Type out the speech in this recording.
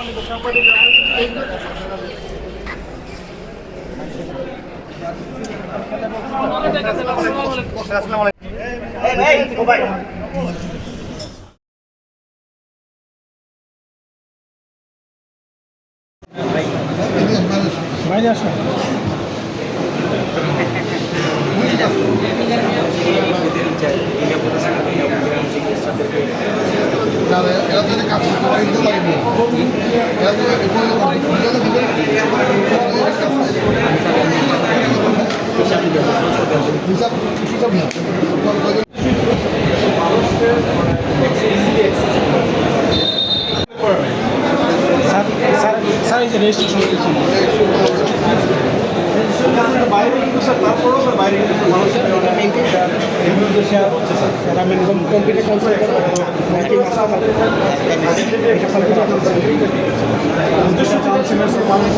সম্মানিত সাংবাদিক বাইরে আসুন এরা তো কাজ করতে পারে তো না স্যার এই যে রেজিস্ট্রেশন বাইরে কিন্তু স্যার তারপরেও স্যার বাইরে কিন্তু মানুষের স্যার আমি উদ্দেশ্য ছিল মানুষ